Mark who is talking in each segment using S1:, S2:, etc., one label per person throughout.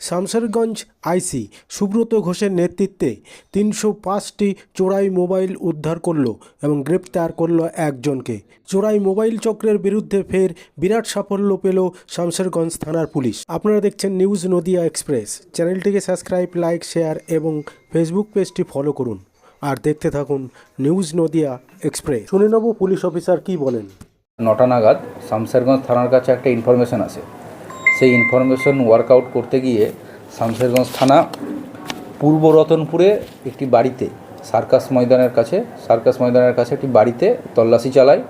S1: শামশেরগঞ্জ আইসি সুব্রত ঘোষের নেতৃত্বে তিনশো পাঁচটি চোরাই মোবাইল উদ্ধার করল এবং গ্রেপ্তার করল একজনকে। চোরাই মোবাইল চক্রের বিরুদ্ধে ফের বিরাট সাফল্য পেল শামশেরগঞ্জ থানার পুলিশ। আপনারা দেখছেন নিউজ নদিয়া এক্সপ্রেস। চ্যানেলটিকে সাবস্ক্রাইব, লাইক, শেয়ার এবং ফেসবুক পেজটি ফলো করুন। আর দেখতে থাকুন নিউজ নদিয়া এক্সপ্রেস। শুনে নেব পুলিশ অফিসার কি বলেন।
S2: নটা নাগাদ শামসেরগঞ্জ থানার কাছে একটা ইনফরমেশন আসে। সেই ইনফরমেশন ওয়ার্কআউট করতে গিয়ে শামশেরগঞ্জ থানা, পূর্ব রতনপুরে একটি বাড়িতে, সার্কাস ময়দানের কাছে, সার্কাস ময়দানের কাছে একটি বাড়িতে তল্লাশি চালায়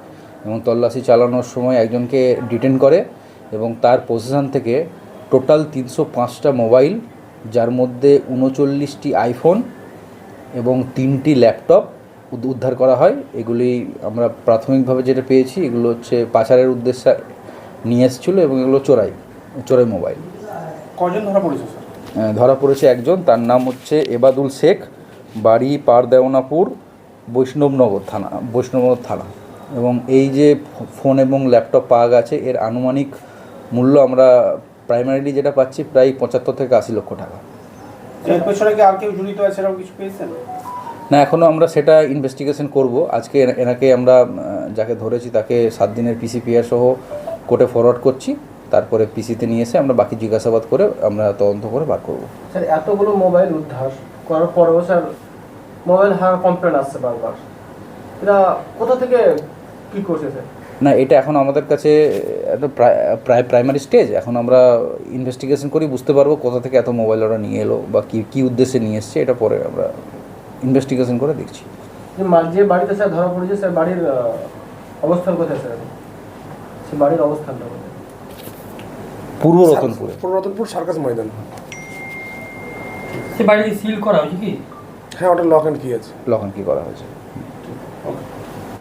S2: এবং তল্লাশি চালানোর সময় একজনকে ডিটেন করে এবং তার পজিশন থেকে টোটাল তিনশো পাঁচটা মোবাইল যার মধ্যে উনচল্লিশটি আইফোন এবং তিনটি ল্যাপটপ উদ- উদ্ধার করা হয়। এগুলি আমরা প্রাথমিকভাবে যেটা পেয়েছি, এগুলো হচ্ছে পাচারের উদ্দেশ্যে নিয়ে এসেছিল এবং এগুলো চোরাই। চোরাই মোবাইল।
S3: কজন ধরা পড়েছে
S2: ধরা পড়েছে একজন তার নাম হচ্ছে এবাদুল শেখ বাড়ি পারদেওনাপুর বৈষ্ণবনগর থানা বৈষ্ণবনগর থানা। এবং এই যে ফোন এবং ল্যাপটপ পাওয়া গেছে এর আনুমানিক মূল্য আমরা প্রাইমারিলি যেটা পাচ্ছি প্রায় পঁচাত্তর থেকে আশি লক্ষ টাকা। না এখনও আমরা সেটা ইনভেস্টিগেশন করব। আজকে এনাকে আমরা যাকে ধরেছি তাকে সাত দিনের পিসিপিআর সহ কোর্টে ফরওয়ার্ড করছি। তারপরে পিসিতে নিয়ে এসে আমরা বাকি জিজ্ঞাসাবাদ করে আমরা তদন্ত করে বার করব।
S4: স্যার এতগুলো মোবাইল উদ্ধার করার পরেও স্যার মোবাইল হারার কমপ্লেন আসছে বারবার। এরা কোথা থেকে কি করছে স্যার?
S2: না এটা এখন আমাদের কাছে একটা প্রায় প্রাইমারি স্টেজ এখন আমরা ইনভেস্টিগেশন করি বুঝতে পারব কোথা থেকে এত মোবাইল ওরা নিয়ে এলো বা কী কী উদ্দেশ্যে নিয়ে এসছে এটা পরে আমরা ইনভেস্টিগেশন করে দেখছি।
S4: যে বাড়িতে স্যার ধরা পড়েছে স্যার বাড়ির অবস্থান কোথায় স্যার সে বাড়ির অবস্থানটা কোথায়
S2: পূর্ব রতনপুরে।
S5: রতনপুর সার্কাস ময়দান।
S6: সে বাড়ি সিল করা হয়েছে কি?
S5: হ্যাঁ ওটা লক অ্যান্ড কি আছে।
S2: লক অ্যান্ড কি করা হয়েছে।